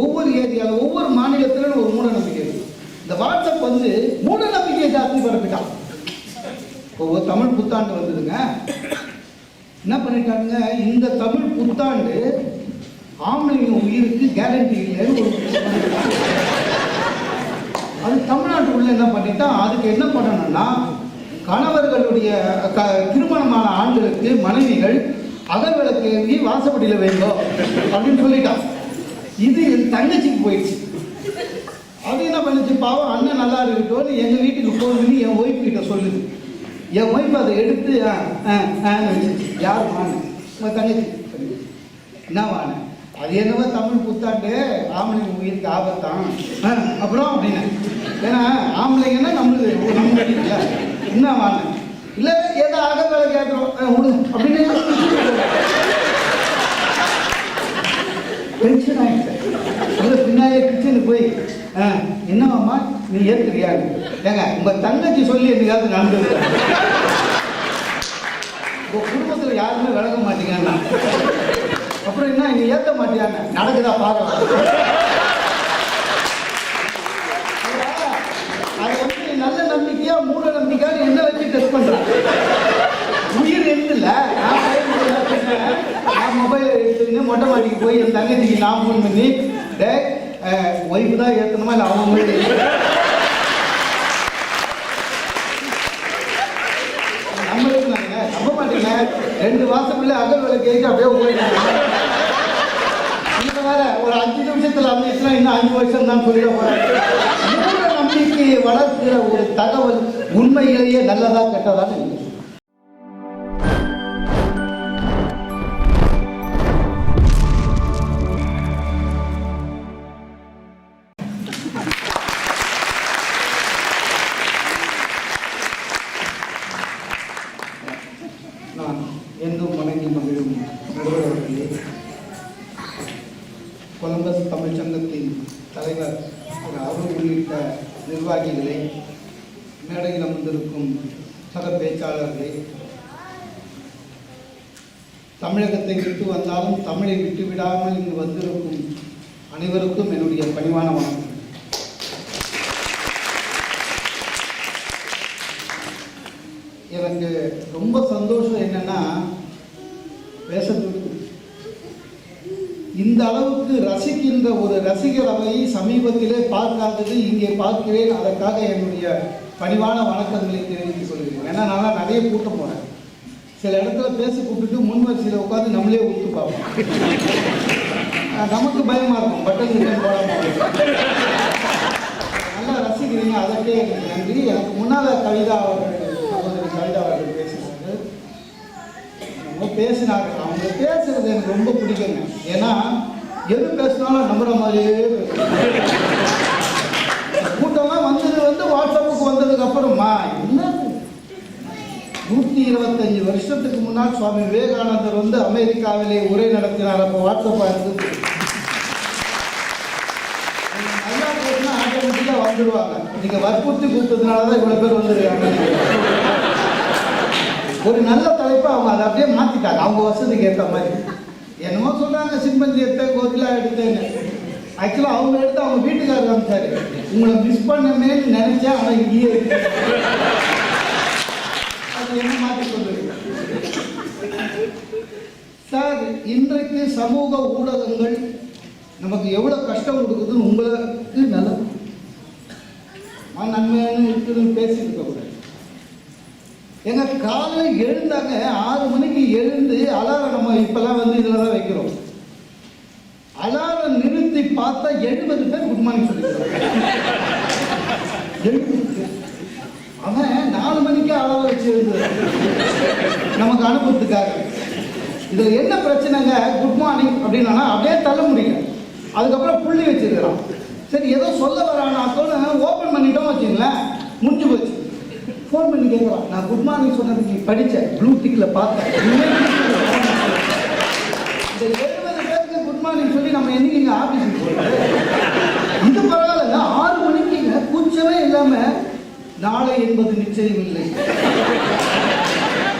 ஒவ்வொரு ஏரியாவில் ஒவ்வொரு மாநிலத்திலும் ஒரு மூட நம்பிக்கை இருக்கு. இந்த வாட்ஸ்அப் வந்து மூட நம்பிக்கையை ஜாஸ்தி பரப்பிட்டான் ஒவ்வொரு தமிழ் புத்தாண்டு வந்ததுங்க. என்ன பண்ணிட்டாங்க இந்த தமிழ் புத்தாண்டு ஆம்பளைங்க உயிருக்கு கேரண்டி இல்லைன்னு ஒரு அது தமிழ்நாட்டுக்குள்ள என்ன பண்ணிட்டான் அதுக்கு என்ன பண்ணணும்னா கணவர்களுடைய க திருமணமான ஆண்களுக்கு மனைவிகள் அகல் ஏந்தி வாசப்படியில் வேண்டும் அப்படின்னு சொல்லிட்டான் இது என் தங்கச்சிக்கு போயிடுச்சு. அது என்ன பண்ணுச்சு? பாவம் அண்ணன் நல்லா இருக்கட்டும் எங்கள் வீட்டுக்கு ஃபோன் என் ஒய்ஃப் கிட்ட சொல்லுது. என் ஒய்ஃப் அதை எடுத்து ஆ ஆ யார் வாங்க உங்கள் தங்கச்சி. என்ன வாங்க அது என்னவோ தமிழ் புத்தாண்டு ஆம்பளைங்க உயிருக்கு ஆபத்தான். ஆ, அப்புறம் அப்படின்னு. ஏன்னா ஆம்பளைங்கன்னா நம்மளுக்கு நம்ம இல்லை. என்ன வாங்க இல்லை ஏதோ அகவேலை கேட்குறோம் விடு அப்படின்னு. டென்ஷன் ஆகிட்டேன் அது பின்னாலே கிச்சனுக்கு போய் ஆ என்னவாம்மா நீ ஏற்கிறியா ஏங்க உங்கள் தங்கச்சி சொல்லி என்னைக்காவது நடந்தது உங்கள் குடும்பத்தில் யாருமே விளக்க மாட்டீங்கன்னா அப்புறம் என்ன நீ ஏற்ற மாட்டியாங்க நடக்குதா பார்க்கலாம் அது வந்து நீ நல்ல நம்பிக்கையா மூட நம்பிக்கையா என்ன வச்சு டெஸ்ட் பண்றேன் உயிர் எழுதுல நான் பயன்படுத்தல பின்ன நான் மொபைல் எடுத்துக்கின்னு மொட்டை மாடிக்கு போய் என் தங்கச்சிக்கு நான் ஃபோன் பண்ணி டே ஒய்ஃப் தான் ஏற்றணுமா இல்லை அவங்க நம்ம நம்ப மாட்டீங்க ரெண்டு மாசத்துக்குள்ள அகல் விலை கேட்டு அப்படியே போயிட்டாங்க இந்த வேற ஒரு அஞ்சு நிமிஷத்துல அமைச்சுன்னா இன்னும் அஞ்சு வருஷம் தான் சொல்லிட போறாங்க நம்பிக்கையை வளர்க்கிற ஒரு தகவல் உண்மையிலேயே நல்லதா கெட்டதான்னு தமிழகத்தை விட்டு வந்தாலும் தமிழை விட்டு விடாமல் இங்கு வந்திருக்கும் அனைவருக்கும் என்னுடைய பணிவான வணக்கம். எனக்கு ரொம்ப சந்தோஷம் என்னன்னா பேசுறதுக்கு இந்த அளவுக்கு ரசிக்கின்ற ஒரு ரசிகர் அவையை சமீபத்திலே பார்க்காதது இங்கே பார்க்கிறேன். அதற்காக என்னுடைய பணிவான வணக்கங்களை தெரிவித்து சொல்கிறேன் ஏன்னா நான் நிறைய கூட்டம் போகிறேன் சில இடத்துல பேச கூப்பிட்டு முன் வரிசையில் உட்காந்து நம்மளே ஊத்து பார்ப்போம். நமக்கு பயமா இருக்கும். பட்டன் கிட்டன் போடாம நல்லா ரசிக்கிறீங்க. அதற்கே எனக்கு நன்றி. எனக்கு முன்னால் கவிதா அவர்கள் சகோதரி கவிதா அவர்கள் பேசினாங்க. ரொம்ப பேசினாங்க. அவங்க பேசுறது எனக்கு ரொம்ப பிடிக்குங்க. ஏன்னா எது பேசினாலும் நம்புற மாதிரியே கூட்டம்லாம் வந்தது வந்து வாட்ஸ்அப்புக்கு வந்ததுக்கு அப்புறமா நூற்றி இருபத்தஞ்சு வருஷத்துக்கு முன்னால் சுவாமி விவேகானந்தர் வந்து அமெரிக்காவிலே உரை நடத்தினார். அப்போ வாட்ஸ்அப்பாக இருந்தது நல்லா பேசினா ஆட்டோமேட்டிக்காக வந்துடுவாங்க நீங்கள் வற்புறுத்தி கொடுத்ததுனால தான் இவ்வளோ பேர் வந்துருக்காங்க. ஒரு நல்ல தலைப்பை அவங்க அதை அப்படியே மாற்றிட்டாங்க அவங்க வசதிக்கு ஏற்ற மாதிரி. என்னமோ சொல்கிறாங்க சிம்பஞ்சி எடுத்த கோகிலா எடுத்தேன்னு. ஆக்சுவலாக அவங்க எடுத்து அவங்க வீட்டுக்காரர் காமிச்சாரு உங்களை மிஸ் பண்ணமேன்னு நினைச்சேன் ஆனால் இங்கேயே இருக்கு. அது என்ன மாற்றி சார் இன்றைக்கு சமூக ஊடகங்கள் நமக்கு எவ்வளோ கஷ்டம் கொடுக்குதுன்னு உங்களுக்கு நல்லது. நான் நன்மையான இருக்குதுன்னு பேசிட்டு இருக்கக்கூடாது எங்க காலையில் எழுந்தாங்க ஆறு மணிக்கு எழுந்து அலாரம் நம்ம இப்பெல்லாம் வந்து இதில் தான் வைக்கிறோம். அலாரம் நிறுத்தி பார்த்தா எழுபது பேர் குட் மார்னிங் சொல்லிக்கிறாங்க அவன் நாலு மணி அளவு வச்சிருந்தது நமக்கு அனுப்புறதுக்காக இதில் என்ன பிரச்சனைங்க? குட் மார்னிங் அப்படின்னா அப்படியே தள்ள முடியும் அதுக்கப்புறம் புள்ளி வச்சிருக்கிறான். சரி ஏதோ சொல்ல வரானாக்கோன்னு ஓப்பன் பண்ணிட்டோம் வச்சுங்களேன் முடிஞ்சு போச்சு. ஃபோன் பண்ணி கேட்கலாம் நான் குட் மார்னிங் சொன்னதுக்கு நீ படித்தேன் ப்ளூ டிக்கில் பார்த்தேன் இந்த எழுபது பேருக்கு குட் மார்னிங் சொல்லி நம்ம என்னைக்கு இங்கே ஆஃபீஸுக்கு போகிறது இது பரவாயில்லைங்க ஆறு மணிக்குங்க கூச்சமே இல்லாமல் நாளை என்பது நிச்சயம் இல்லை.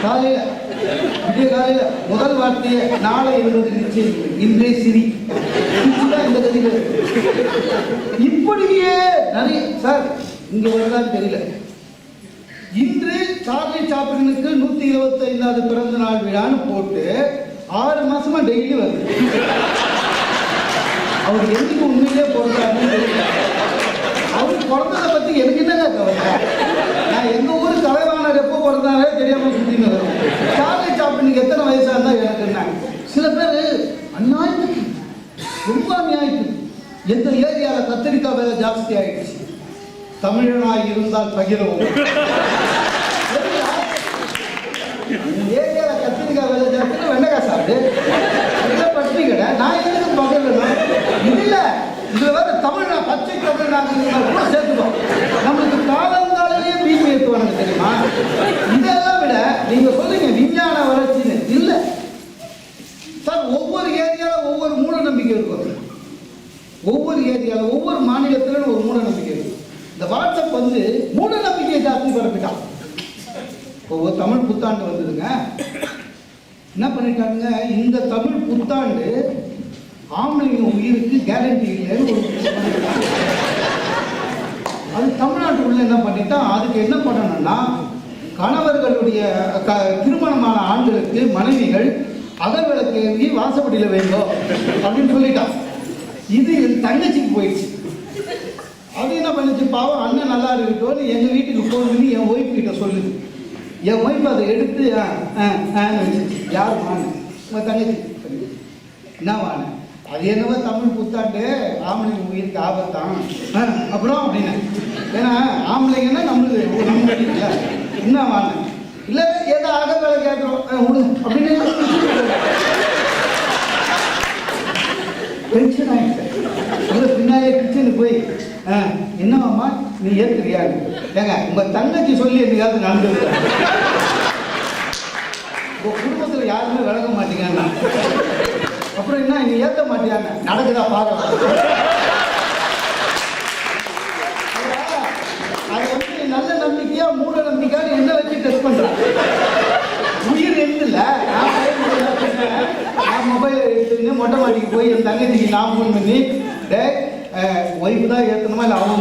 காலையில விடிய காலையில முதல் வார்த்தையை நாளை என்பது நிச்சயம் இல்லை. இன்றே சிரி. இந்த கதைகள் இப்படியே நிறைய சார் இங்க வருதான்னு தெரியல. இன்று சார்லி சாப்ளினுக்கு நூத்தி இருபத்தி ஐந்தாவது பிறந்த நாள் விழான்னு போட்டு ஆறு மாசமா டெய்லி வருது. அவர் எதுக்கு உண்மையிலே பிறந்தாருன்னு தெரியல. பிறந்ததை பத்தி எனக்கு என்னங்க கவலை நான் எங்க ஊர் தலைவாணர் எப்போ பிறந்தாலே தெரியாம சுத்தின்னு வரும். சாக்லேட் சாப்பிட்டு எத்தனை வயசா இருந்தா எனக்கு சில பேர் அநியாயத்துக்கு ரொம்ப அநியாயத்துக்கு எந்த ஏரியால கத்திரிக்காய் விலை ஜாஸ்தி ஆயிடுச்சு. தமிழனாய் இருந்தால் பகிரவும். ஏரியால கத்திரிக்காய் விலை ஜாஸ்தி. வெண்டைக்காய் சாப்பிட்டு பற்றி கடை. நான் எதுக்கு பகிரணும்? இல்ல. இதுல வேற பச்சை தமிழ் நாங்கள் கூட சேர்த்துக்கோம் நம்மளுக்கு காலந்தாலேயே பிபி ஏற்றுவாங்க தெரியுமா? இதெல்லாம் விட நீங்க சொல்லுங்க விஞ்ஞான வளர்ச்சின்னு. இல்லை. சார் ஒவ்வொரு ஏரியாவில் ஒவ்வொரு மூட நம்பிக்கை இருக்கும். ஒவ்வொரு ஏரியாவில் ஒவ்வொரு மாநிலத்திலும் ஒரு மூட நம்பிக்கை இருக்கும். இந்த வாட்ஸ்அப் வந்து மூட நம்பிக்கையை ஜாஸ்தி பரப்பிட்டான் ஒவ்வொரு தமிழ் புத்தாண்டு வந்ததுங்க. என்ன பண்ணிட்டாங்க இந்த தமிழ் புத்தாண்டு ஆம்பளைங்க உயிருக்கு கேரண்டி இல்லைன்னு அது பண்ணிட்டாங்க. அது தமிழ்நாட்டுக்குள்ள என்ன பண்ணிட்டா அதுக்கு என்ன பண்ணணும்னா கணவர்களுடைய க திருமணமான ஆண்களுக்கு மனைவிகள் அகவிளக்கு ஏந்தி வாசப்படியில் வேண்டும் அப்படின்னு சொல்லிட்டான் இது என் தங்கச்சிக்கு போயிடுச்சு. அது என்ன பண்ணுச்சு? பாவம் அண்ணன் நல்லா இருக்கட்டும்னு எங்கள் வீட்டுக்கு ஃபோன் பண்ணி என் ஒய்ஃப் கிட்ட சொல்லுது. என் ஒய்ஃப் அதை எடுத்து ஆ ஆ யார் வாங்க உங்கள் தங்கச்சி? என்ன வாங்க அது என்னவோ தமிழ் புத்தாண்டு ஆம்பளைங்க உயிருக்கு ஆபத்தான். அப்புறம் அப்படின்னு. ஏன்னா ஆம்பளைங்கன்னா நம்மளுக்கு நம்ம இல்லை. என்ன வாங்க? இல்லை ஏதோ ஆக வேலை கேட்குறோம் விடு அப்படின்னு. டென்ஷன் ஆகிட்டேன் உள்ள பின்னாலே கிச்சனுக்கு போய் ஆ, என்னவாம்மா நீ ஏற்கிறியா ஏங்க உங்க தங்கச்சி சொல்லி என்னைக்காவது நடந்தது உங்க குடும்பத்தில் யாருமே விளங்க மாட்டீங்கன்னா அப்புறம் என்ன நீ ஏத்த மாட்டியாங்க. நடக்குதா பார்க்கலாம். அது வந்து நல்ல நம்பிக்கையா மூட நம்பிக்கையா என்ன வச்சு டெஸ்ட் பண்றாங்க? உயிர் எழுதுல. நான் நான் மொபைல் எடுத்துக்கிட்டு மொட்டை மாடிக்கு போய் என் தங்கச்சிக்கு நான் ஃபோன் பண்ணி டே ஒய்ஃப் தான் ஏற்றணுமா இல்லை அவங்க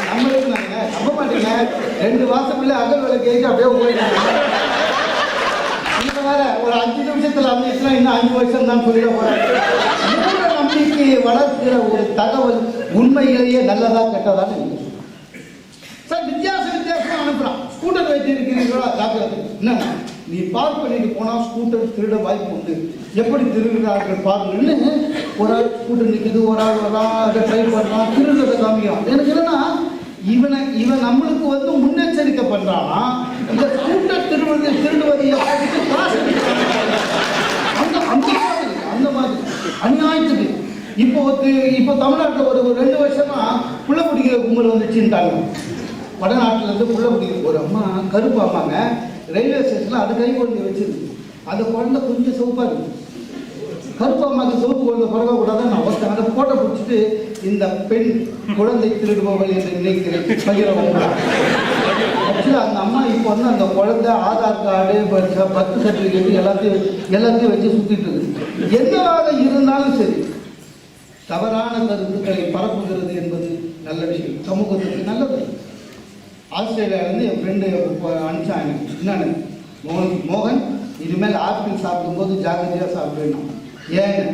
நம்மளுக்கு நாங்கள் நம்ப மாட்டேங்க ரெண்டு மாசத்துக்குள்ள அகல் விலை கேட்டு அப்படியே போயிட்டாங்க அஞ்சு அமைச்சுனா இன்னும் அஞ்சு வருஷம் தான் சொல்லிட போறாங்க மூட நம்பிக்கையை வளர்க்கிற ஒரு தகவல் உண்மையிலேயே நல்லதா கெட்டதான்னு சார் வித்தியாச வித்தியாசம் அனுப்புறான். ஸ்கூட்டர் வச்சிருக்கிறீங்களா ஜாக்கிரதை என்ன? நீ பார்க் பண்ணிட்டு போனா ஸ்கூட்டர் திருட வாய்ப்பு உண்டு. எப்படி திருடுறார்கள் பாருங்கன்னு ஒரு ஆள் ஸ்கூட்டர் நிற்குது ஒரு ஆள் வரான் அதை ட்ரை பண்ணலாம் திருடுறதை காமிக்கலாம் எனக்கு என்னன்னா இவனை இவன் நம்மளுக்கு வந்து முன்னெச்சரிக்கை பண்றானா? இந்த ஸ்கூட்டர் திருடுவது திருடுவது காசு மாதிரி அநியாயத்துக்கு. இப்போ இப்போ தமிழ்நாட்டில் ஒரு ஒரு ரெண்டு வருஷமா புள்ள பிடிக்கிற கும்பல் வந்துச்சுட்டாங்க வடநாட்டுல இருந்து புள்ள பிடிக்கிற ஒரு அம்மா கருப்பு அம்மாங்க. ரயில்வே ஸ்டேஷனில் அது கை குழந்தை வச்சிருக்கு. அந்த குழந்தை கொஞ்சம் சிவப்பா இருக்கு. கருப்பு அம்மாக்கு சிவப்பு குழந்தை பிறக்க கூடாதுன்னு நான் ஒருத்தன் அதை போட்டோ பிடிச்சிட்டு இந்த பெண் குழந்தை திருடுபவள் என்று நினைக்கிறேன். பகிரவங்களா ஆக்சுவலாக அந்த அம்மா இப்போ வந்து அந்த குழந்தை ஆதார் கார்டு பர்த் சர்டிஃபிகேட் எல்லாத்தையும் எல்லாத்தையும் வச்சு சுற்றிட்டு இருக்கு. என்னவாக இருந்தாலும் சரி தவறான கருத்துக்களை பரப்புகிறது என்பது நல்ல விஷயம். சமூகத்துக்கு நல்லது. ஆஸ்திரேலியாவிலேருந்து என் ஃப்ரெண்டு அனுப்பிச்சாங்க. என்னன்னு? மோகன் மோகன் இனிமேல் ஆப்பிள் சாப்பிடும்போது ஜாக்கிரதையாக சாப்பிடணும் ஏன்?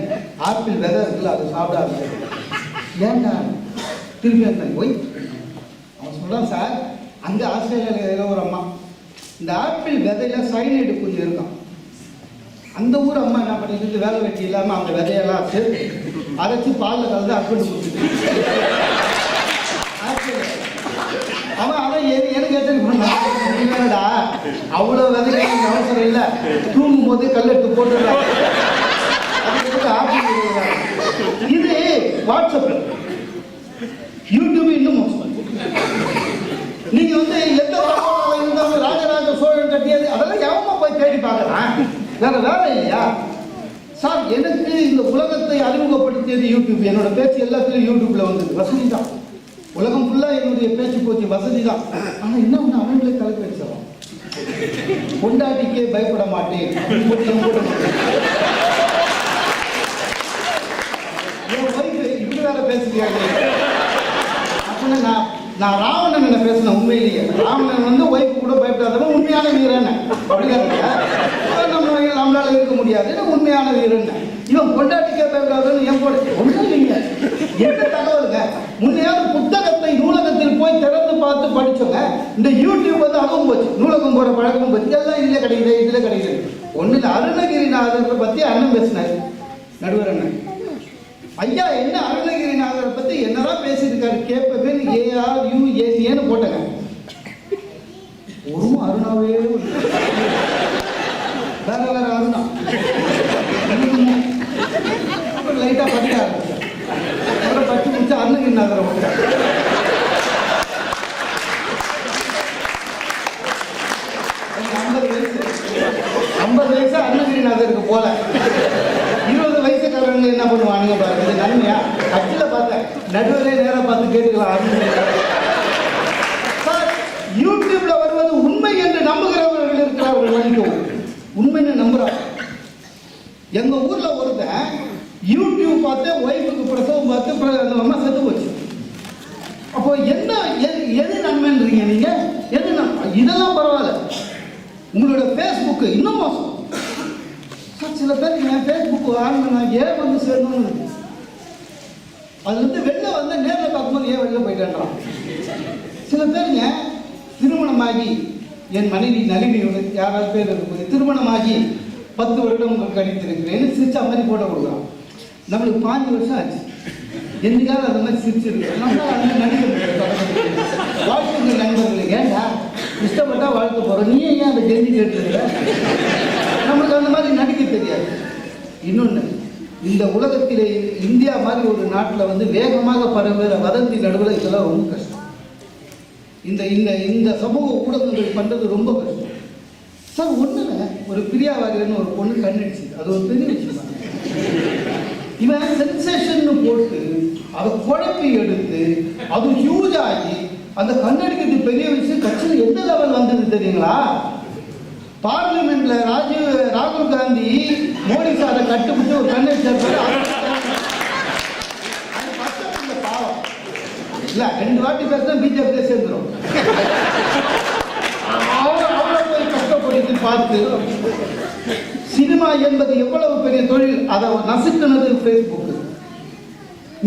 ஆப்பிள் விதை இருக்குல்ல அதை சாப்பிடாது ஏன்டா? திரும்பி அந்த போய் அவன் சொல்கிறான் சார் அங்கே ஆஸ்திரேலியாவில் இருக்கிற ஒரு அம்மா. இந்த ஆப்பிள் விதையில சைனைடு கொஞ்சம் இருக்கும். அந்த ஊர் அம்மா என்ன பண்ணிட்டு வேலை வெட்டி இல்லாமல் அந்த விதையெல்லாம் சேர்த்து அரைச்சி பாலில் கலந்து அப்பிள் கொடுத்துட்டு அவன் அவன் எனக்கு எத்தனை பண்ணா அவ்வளோ விதைக்கு அவசரம் இல்லை. தூங்கும் போது கல்லெட்டு போட்டுடுறாங்க ஆப்பிள் இது வாட்ஸ்அப். யூடியூப் இன்னும் மோசம் நீங்க வந்து எந்த இருந்தாலும் ராஜராஜ சோழன் கட்டியது? அதெல்லாம் எவமா போய் தேடி பார்க்கலாம் வேற வேலை இல்லையா? சார் எனக்கு இந்த உலகத்தை அறிமுகப்படுத்தியது யூடியூப். என்னோட பேச்சு எல்லாத்துலயும் யூடியூப்ல வந்தது. வசதி தான். உலகம் ஃபுல்லா என்னுடைய பேச்சு போச்சு. வசதி தான். ஆனா என்ன ஒண்ணு அவங்களே கலக்கு வச்சிடும் பொண்டாட்டிக்கே பயப்பட மாட்டேன். என் ஒய்ஃப் இப்படி வேற பேசுறியா நான் நான் ராவணன் என்ன பேசினேன் உண்மையிலேயே. ராவணன் வந்து ஒய்ஃபு கூட பயப்படாதவன் உண்மையான வீரன் அப்படிங்கிறத நம்ம நம்மளால இருக்க முடியாது. உண்மையான வீரன் இவன் பொண்டாட்டிக்கே பயப்படாதவன் என் போட ஒன்றும் இல்லைங்க. என்ன தகவலுங்க? முன்னையாவது புத்தகத்தை நூலகத்தில் போய் திறந்து பார்த்து படிச்சோங்க இந்த யூடியூப் வந்து அதுவும் போச்சு. நூலகம் போற பழக்கம் போச்சு. எல்லாம் இதுல கிடைக்குது இதுல கிடைக்குது. ஒண்ணு இல்லை அருணகிரிநாதரை பத்தி அண்ணன் பேசினார். நடுவர் அண்ணன். ஐயா என்ன அருணகிரிநாதரை பத்தி என்னதான் பேசியிருக்காரு? கேட்பவே ஏஆர் யூ ஏன்னு போட்டேங்க. ஒரு அருணாவே வேற வேற அருணா. லைட்டாக லைட்டா படிக்க ஆரம்பிச்சேன் அப்புறம் படிச்சு முடிச்சு அருணகிரிநாதரை போட்டேன் எனக்கு ஐம்பது வயசு ஐம்பது வயசு அருணகிரிநாதருக்கு போல இருபது வயசுக்காரங்க என்ன பண்ணுவானுங்க பாருங்க இது நன்மையா அச்சில் பார்த்தேன் நடுவரே கேட்டுக்கலாம். யூடியூப்ல வருவது உண்மை என்று நம்புகிறவர்கள் இருக்கிறார்கள் மன்னிக்கவும் உண்மைன்னு நம்புறாங்க எங்க ஊர்ல ஒருத்தன் யூடியூப் பார்த்து ஒய்ஃபுக்கு பிரசவம் பார்த்து அந்த அம்மா செத்து போச்சு. அப்போ என்ன எது எது நன்மைன்றீங்க நீங்க? எது நன்மை? இதெல்லாம் பரவாயில்ல. உங்களோட ஃபேஸ்புக்கு இன்னும் மோசம். சில பேர் என் ஃபேஸ்புக் ஆன் பண்ண ஏன் வந்து சேரணும்னு அது வந்து வெளில வந்து நேரில் பார்க்கும்போது ஏன் வெளில போயிட்டேன்றான்? சில பேருங்க திருமணமாகி என் மனைவி நளினியோட யாராவது பேர் இருக்குது திருமணமாகி பத்து வருடம் கழித்திருக்கிறேன்னு சிரிச்சா மாதிரி போட்டோ கொடுக்குறான். நம்மளுக்கு பாஞ்சு வருஷம் ஆச்சு. என்னைக்காவது அந்த மாதிரி சிரிச்சிருக்கு நம்ம அந்த நடிகர் வாழ்த்துக்கள் நண்பர்கள் ஏண்டா? இஷ்டப்பட்டா வாழ்த்து போகிறோம் நீ ஏன் அதை கெஞ்சி கேட்டுருக்க நம்மளுக்கு அந்த மாதிரி நடிக்க தெரியாது. இன்னொன்று இந்த உலகத்திலே இந்தியா மாதிரி ஒரு நாட்டில் வந்து வேகமாக பரவுகிற வதந்தி நடுவில் இதெல்லாம் ரொம்ப கஷ்டம். இந்த இந்த இந்த சமூக ஊடகங்கள் பண்ணுறது ரொம்ப கஷ்டம். சார் ஒன்றுல ஒரு பிரியாவாரியன்னு ஒரு பொண்ணு கண்ணடிச்சு அது ஒரு பெரிய விஷயம்? தான். இவன் சென்சேஷன் போட்டு அதை குழப்பி எடுத்து அது ஹியூஜ் ஆகி அந்த கண்ணடிக்கிறது பெரிய விஷயம் கட்சியில் எந்த லெவல் வந்தது தெரியுங்களா? பார்லிமெண்ட்ல ராஜீவ் ராகுல் காந்தி மோடி சாரை கட்டுப்பட்டு ஒரு கண்ணை பாவம். இல்ல ரெண்டு வாட்டி பேசினா பிஜேபி சேர்ந்துடும் அவரை போய் பார்த்து சினிமா என்பது எவ்வளவு பெரிய தொழில் அதை நசுக்குனது ஃபேஸ்புக்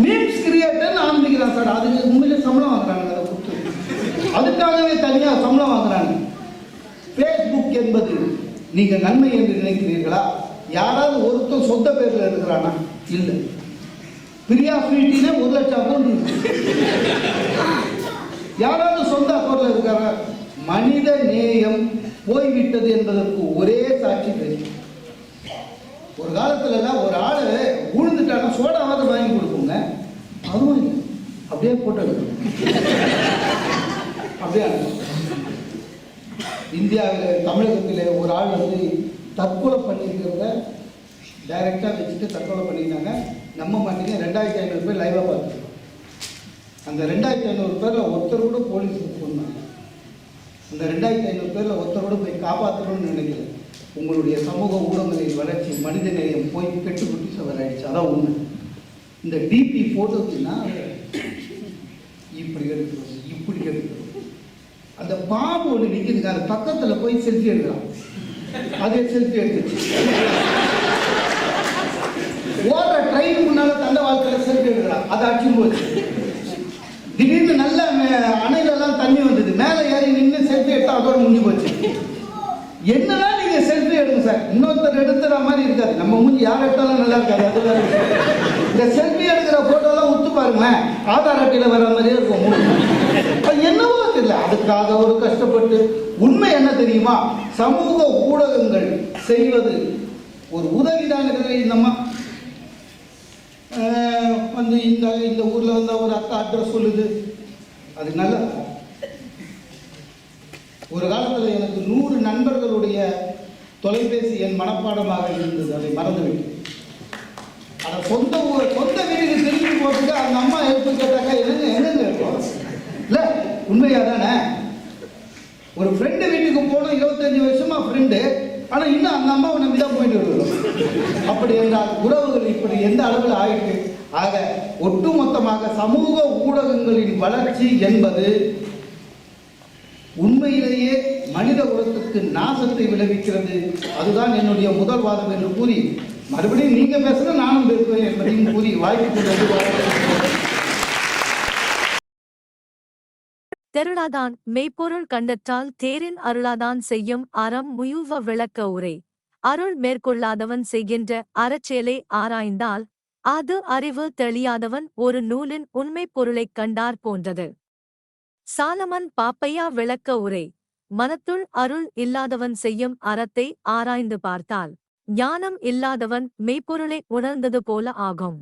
மீம்ஸ் கிரியேட்டர் ஆரம்பிக்கிறான் சார். அதுக்கு உண்மையிலே சம்பளம் வாங்குறாங்க அதை கொடுத்து. அதுக்காகவே தனியாக சம்பளம் வாங்க என்பது நீங்கள் நன்மை என்று நினைக்கிறீர்களா? யாராவது ஒருத்தர் சொந்த பேரில் இருக்கிறானா? இல்லை. பிரியா ஸ்வீட்டினே ஒரு லட்சம் அக்கௌண்ட் யாராவது சொந்த அக்கௌண்ட்ல இருக்காரா? மனித நேயம் போய்விட்டது என்பதற்கு ஒரே சாட்சி தெரியும் ஒரு காலத்துலலாம் ஒரு ஆள் உழுந்துட்டானா சோடாவது வாங்கி கொடுப்போங்க. அதுவும் இல்லை. அப்படியே போட்டோ எடுக்கணும். அப்படியே இந்தியாவில் தமிழகத்தில் ஒரு ஆள் வந்து தற்கொலை பண்ணியிருக்கிறத டைரெக்டாக வச்சுட்டு தற்கொலை பண்ணியிருந்தாங்க. நம்ம மாட்டீங்க ரெண்டாயிரத்தி ஐநூறு பேர் லைவாக பார்த்துருக்கோம். அந்த ரெண்டாயிரத்தி ஐநூறு பேரில் ஒருத்தர் கூட போலீஸுக்கு சொன்னாங்க அந்த ரெண்டாயிரத்தி ஐநூறு பேரில் ஒருத்தர் கூட போய் காப்பாற்றணும்னு நினைக்கல. உங்களுடைய சமூக ஊடகங்களின் வளர்ச்சி மனித நேயம் போய் கெட்டு குட்டி சவர் ஆயிடுச்சு அதான் உண்மை. இந்த டிபி ஃபோட்டோக்குன்னா இப்படி எடுத்து இப்படி எடுத்து அந்த பாம்பு ஒன்று நிற்குதுங்க அது பக்கத்தில் போய் செல்ஃபி எடுக்கிறான். அதே செல்ஃபி எடுத்துச்சு. ஓடுற ட்ரெயின் முன்னால தந்த வாழ்க்கையில் செல்ஃபி எடுக்கிறான். அதை அடிச்சும் போச்சு. திடீர்னு நல்ல மே- அணையிலெல்லாம் தண்ணி வந்தது. மேலே ஏறி நின்று செல்ஃபி எடுத்தா அதோட முடிஞ்சு போச்சு. என்னதான் நீங்க செல்ஃபி எடுங்க சார் இன்னொருத்தர் எடுத்துற மாதிரி இருக்காது. நம்ம மூஞ்சி யார் எடுத்தாலும் நல்லா இருக்காது. அது வேற இந்த செல்ஃபி எடுக்கிற போட்டோலாம் உத்து பாருங்களேன். ஆதார் அட்டையில் வர மாதிரியே இருக்கும் அது என்னவோ தெரியல. அதுக்காக ஒரு கஷ்டப்பட்டு உண்மை என்ன தெரியுமா? சமூக ஊடகங்கள் செய்வது ஒரு உதவிதான் இருக்கிறது இந்தம்மா வந்து இந்த இந்த ஊரில் வந்து ஒரு அக்கா அட்ரஸ் சொல்லுது. அது நல்ல ஒரு காலத்தில் எனக்கு நூறு நண்பர்களுடைய தொலைபேசி என் மனப்பாடமாக இருந்தது அதை மறந்துவிட்டேன். அதை சொந்த ஊர் சொந்த வீட்டுக்கு திரும்பி போட்டுட்டு அந்த அம்மா எடுத்து கேட்டாக்கா என்னங்க என்னங்க இருக்கும் இல்லை உண்மையா தானே? ஒரு ஃப்ரெண்டு வீட்டுக்கு போனோம் இருபத்தஞ்சு வருஷமா ஃப்ரெண்டு ஆனால் இன்னும் அந்த அம்மாவை நம்பி தான் போயிட்டு வருவோம் அப்படி என்றால் உறவுகள் இப்படி எந்த அளவில் ஆயிட்டு ஆக ஒட்டுமொத்தமாக சமூக ஊடகங்களின் வளர்ச்சி என்பது உண்மையிலேயே மனித மக்களுக்கு நாசத்தை விளைவிக்கிறது. அதுதான் என்னுடைய முதல் வாதம் என்று கூறி மறுபடியும் நீங்க பேசுனா நானும் பேசுவேன் என்பதையும் கூறி வாய்ப்பு. கொண்டு தெருளாதான் மெய்ப்பொருள் கண்டற்றால் தேரின் அருளாதான் செய்யும் அறம் முயுவ விளக்க உரை. அருள் மேற்கொள்ளாதவன் செய்கின்ற அறச்செயலை ஆராய்ந்தால் அது அறிவு தெளியாதவன் ஒரு நூலின் உண்மைப் பொருளைக் கண்டார் போன்றது. சாலமன் பாப்பையா விளக்க உரை. மனத்துள் அருள் இல்லாதவன் செய்யும் அறத்தை ஆராய்ந்து பார்த்தால் ஞானம் இல்லாதவன் மெய்ப்பொருளை உணர்ந்தது போல ஆகும்.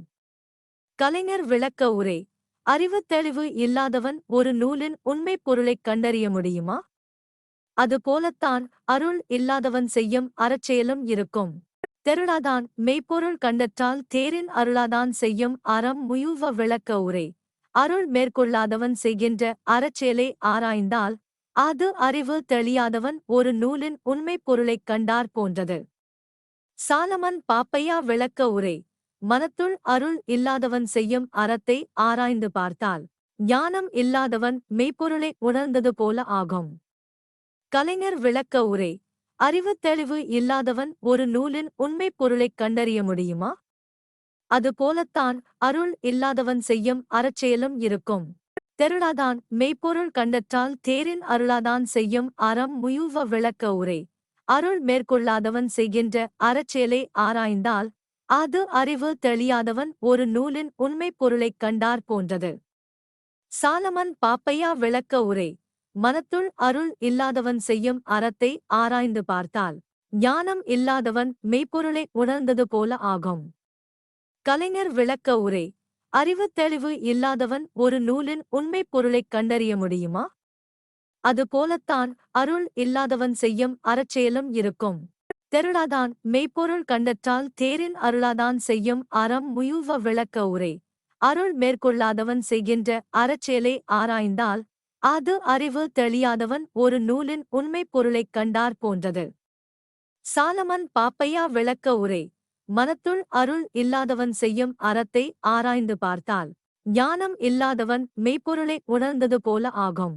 கலைஞர் விளக்க உரை அறிவுத் தெளிவு இல்லாதவன் ஒரு நூலின் உண்மைப் பொருளைக் கண்டறிய முடியுமா? அது போலத்தான் அருள் இல்லாதவன் செய்யும் அறச்செயலும் இருக்கும். தெருளாதான் மெய்ப்பொருள் கண்டற்றால் தேரின் அருளாதான் செய்யும் அறம் முயுவ விளக்க உரை அருள் மேற்கொள்ளாதவன் செய்கின்ற அறச்செயலை ஆராய்ந்தால் அது அறிவு தெளியாதவன் ஒரு நூலின் உண்மைப் பொருளைக் கண்டார் போன்றது. சாலமன் பாப்பையா விளக்க உரை மனத்துள் அருள் இல்லாதவன் செய்யும் அறத்தை ஆராய்ந்து பார்த்தால் ஞானம் இல்லாதவன் மெய்ப்பொருளை உணர்ந்தது போல ஆகும். கலைஞர் விளக்க உரை அறிவுத் தெளிவு இல்லாதவன் ஒரு நூலின் உண்மைப் பொருளைக் கண்டறிய முடியுமா? அது போலத்தான் அருள் இல்லாதவன் செய்யும் அறச்செயலும் இருக்கும். தெருளாதான் மெய்ப்பொருள் கண்டற்றால் தேரின் அருளாதான் செய்யும் அறம் முயுவ விளக்க உரை. அருள் மேற்கொள்ளாதவன் செய்கின்ற அறச்செயலை ஆராய்ந்தால் அது அறிவு தெளியாதவன் ஒரு நூலின் உண்மைப் பொருளைக் கண்டார் போன்றது. சாலமன் பாப்பையா விளக்க உரை. மனத்துள் அருள் இல்லாதவன் செய்யும் அறத்தை ஆராய்ந்து பார்த்தால் ஞானம் இல்லாதவன் மெய்ப்பொருளை உணர்ந்தது போல ஆகும். கலைஞர் விளக்க உரை. அறிவுத் தெளிவு இல்லாதவன் ஒரு நூலின் உண்மைப் பொருளைக் கண்டறிய முடியுமா? அது போலத்தான் அருள் இல்லாதவன் செய்யும் அறச்செயலும் இருக்கும். தெருளாதான் மெய்ப்பொருள் கண்டற்றால் தேரின் அருளாதான் செய்யும் அறம் முயுவ விளக்க உரை. அருள் மேற்கொள்ளாதவன் செய்கின்ற அறச்செயலை ஆராய்ந்தால் அது அறிவு தெளியாதவன் ஒரு நூலின் உண்மைப் பொருளைக் கண்டார் போன்றது. சாலமன் பாப்பையா விளக்க உரை. மனத்துள் அருள் இல்லாதவன் செய்யும் அறத்தை ஆராய்ந்து பார்த்தால் ஞானம் இல்லாதவன் மெய்ப்பொருளை உணர்ந்தது போல ஆகும்.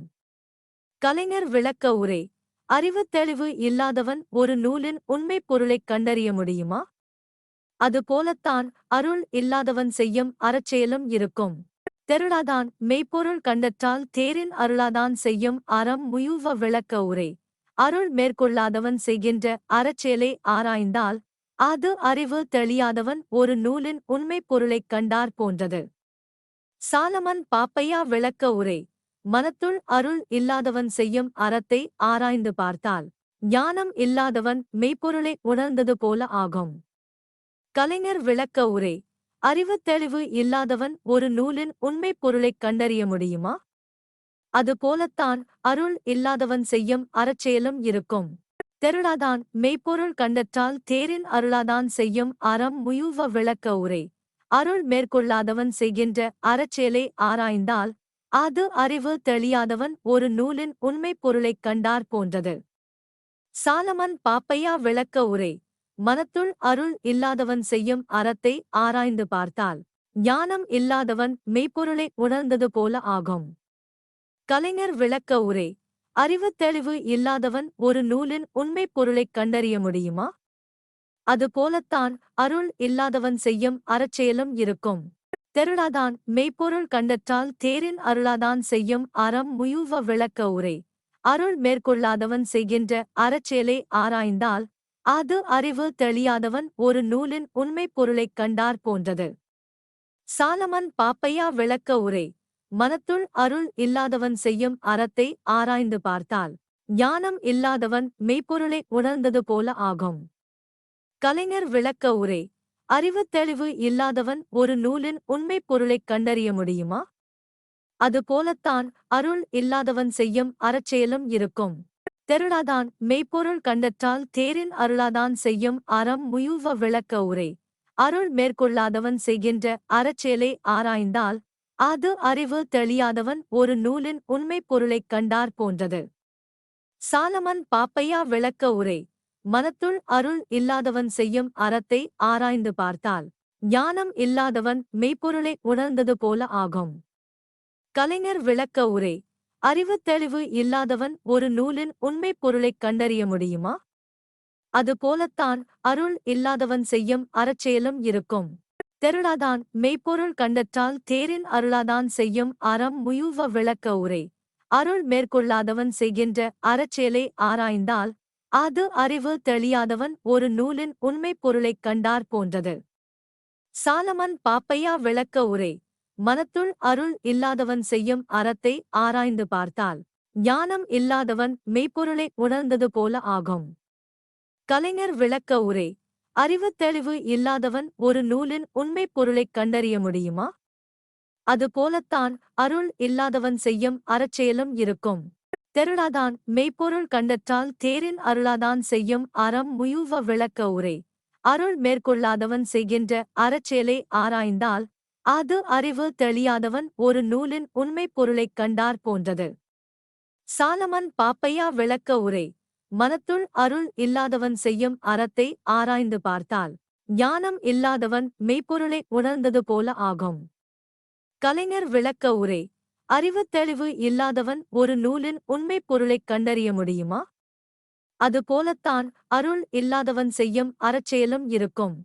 கலைஞர் விளக்க உரை அறிவுத் தெளிவு இல்லாதவன் ஒரு நூலின் உண்மைப் பொருளைக் கண்டறிய முடியுமா? அது போலத்தான் அருள் இல்லாதவன் செய்யும் அறச்செயலும் இருக்கும். தெருளாதான் மெய்ப்பொருள் கண்டற்றால் தேரின் அருளாதான் செய்யும் அறம் முயுவ விளக்க உரை அருள் மேற்கொள்ளாதவன் செய்கின்ற அறச்செயலை ஆராய்ந்தால் அது அறிவு தெளியாதவன் ஒரு நூலின் உண்மைப் பொருளைக் கண்டார் போன்றது. சாலமன் பாப்பையா விளக்க உரை மனத்துள் அருள் இல்லாதவன் செய்யும் அறத்தை ஆராய்ந்து பார்த்தால் ஞானம் இல்லாதவன் மெய்ப்பொருளை உணர்ந்தது போல ஆகும். கலைஞர் விளக்க உரை அறிவுத் தெளிவு இல்லாதவன் ஒரு நூலின் உண்மைப் பொருளைக் கண்டறிய முடியுமா? அது போலத்தான் அருள் இல்லாதவன் செய்யும் அறச்செயலும் இருக்கும். தெருளாதான் மெய்ப்பொருள் கண்டற்றால் தேரின் அருளாதான் செய்யும் அறம் முயுவ விளக்க உரை. அருள் மேற்கொள்ளாதவன் செய்கின்ற அறச்செயலை ஆராய்ந்தால் அது அறிவு தெளியாதவன் ஒரு நூலின் உண்மைப் பொருளைக் கண்டார் போன்றது. சாலமன் பாப்பையா விளக்க உரை. மனத்துள் அருள் இல்லாதவன் செய்யும் அறத்தை ஆராய்ந்து பார்த்தால் ஞானம் இல்லாதவன் மெய்ப்பொருளை உணர்ந்தது போல ஆகும். கலைஞர் விளக்க உரை. அறிவுத் தெளிவு இல்லாதவன் ஒரு நூலின் உண்மைப் பொருளைக் கண்டறிய முடியுமா? அது போலத்தான் அருள் இல்லாதவன் செய்யும் அறச்செயலும் இருக்கும். தெருளாதான் மெய்ப்பொருள் கண்டற்றால் தேரின் அருளாதான் செய்யும் அறம் முயுவ விளக்க உரை. அருள் மேற்கொள்ளாதவன் செய்கின்ற அறச்செயலை ஆராய்ந்தால் அது அறிவு தெளியாதவன் ஒரு நூலின் உண்மைப் பொருளைக் கண்டார் போன்றது. சாலமன் பாப்பையா விளக்க உரை. மனத்துள் அருள் இல்லாதவன் செய்யும் அறத்தை ஆராய்ந்து பார்த்தால் ஞானம் இல்லாதவன் மெய்ப்பொருளை உணர்ந்தது போல ஆகும். கலைஞர் விளக்க உரை அறிவுத் தெளிவு இல்லாதவன் ஒரு நூலின் உண்மைப் பொருளைக் கண்டறிய முடியுமா? அது போலத்தான் அருள் இல்லாதவன் செய்யும் அறச்செயலும் இருக்கும். தெருளாதான் மெய்ப்பொருள் கண்டற்றால் தேரின் அருளாதான் செய்யும் அறம் முயுவ விளக்க உரை அருள் மேற்கொள்ளாதவன் செய்கின்ற அறச்செயலை ஆராய்ந்தால் அது அறிவு தெளியாதவன் ஒரு நூலின் உண்மைப் பொருளைக் கண்டார் போன்றது. சாலமன் பாப்பையா விளக்க உரை மனத்துள் அருள் இல்லாதவன் செய்யும் அறத்தை ஆராய்ந்து பார்த்தால் ஞானம் இல்லாதவன் மெய்ப்பொருளை உணர்ந்தது போல ஆகும். கலைஞர் விளக்க உரை அறிவுத் தெளிவு இல்லாதவன் ஒரு நூலின் உண்மைப் பொருளைக் கண்டறிய முடியுமா? அதுபோலத்தான் அருள் இல்லாதவன் செய்யும் அறச்செயலும் இருக்கும். தெருளாதான் மெய்ப்பொருள் கண்டற்றால் தேரின் அருளாதான் செய்யும் அறம் முயுவ விளக்க உரை. அருள் மேற்கொள்ளாதவன் செய்கின்ற அறச்செயலை ஆராய்ந்தால் அது அறிவு தெளியாதவன் ஒரு நூலின் உண்மைப் பொருளைக் கண்டார் போன்றது. சாலமன் பாப்பையா விளக்க உரை. மனத்துள் அருள் இல்லாதவன் செய்யும் அறத்தை ஆராய்ந்து பார்த்தால் ஞானம் இல்லாதவன் மெய்ப்பொருளை உணர்ந்தது போல ஆகும். கலைஞர் விளக்க உரை. அறிவுத் தெளிவு இல்லாதவன் ஒரு நூலின் உண்மைப் பொருளைக் கண்டறிய முடியுமா? அதுபோலத்தான் அருள் இல்லாதவன் செய்யும் அறச்செயலும் இருக்கும். தெருளாதான் மெய்ப்பொருள் கண்டற்றால் தேரின் அருளாதான் செய்யும் அறம் முயுவ விளக்க உரை. அருள் மேற்கொள்ளாதவன் செய்கின்ற அறச்செயலை ஆராய்ந்தால் அது அறிவு தெளியாதவன் ஒரு நூலின் உண்மைப் பொருளைக் கண்டார் போன்றது. சாலமன் பாப்பையா விளக்க உரை. மனத்துள் அருள் இல்லாதவன் செய்யும் அறத்தை ஆராய்ந்து பார்த்தால் ஞானம் இல்லாதவன் மெய்ப்பொருளை உணர்ந்தது போல ஆகும். கலைஞர் விளக்க உரை அறிவுத் தெளிவு இல்லாதவன் ஒரு நூலின் உண்மைப் பொருளைக் கண்டறிய முடியுமா? அதுபோலத்தான் அருள் இல்லாதவன் செய்யும் அறச்செயலும் இருக்கும்.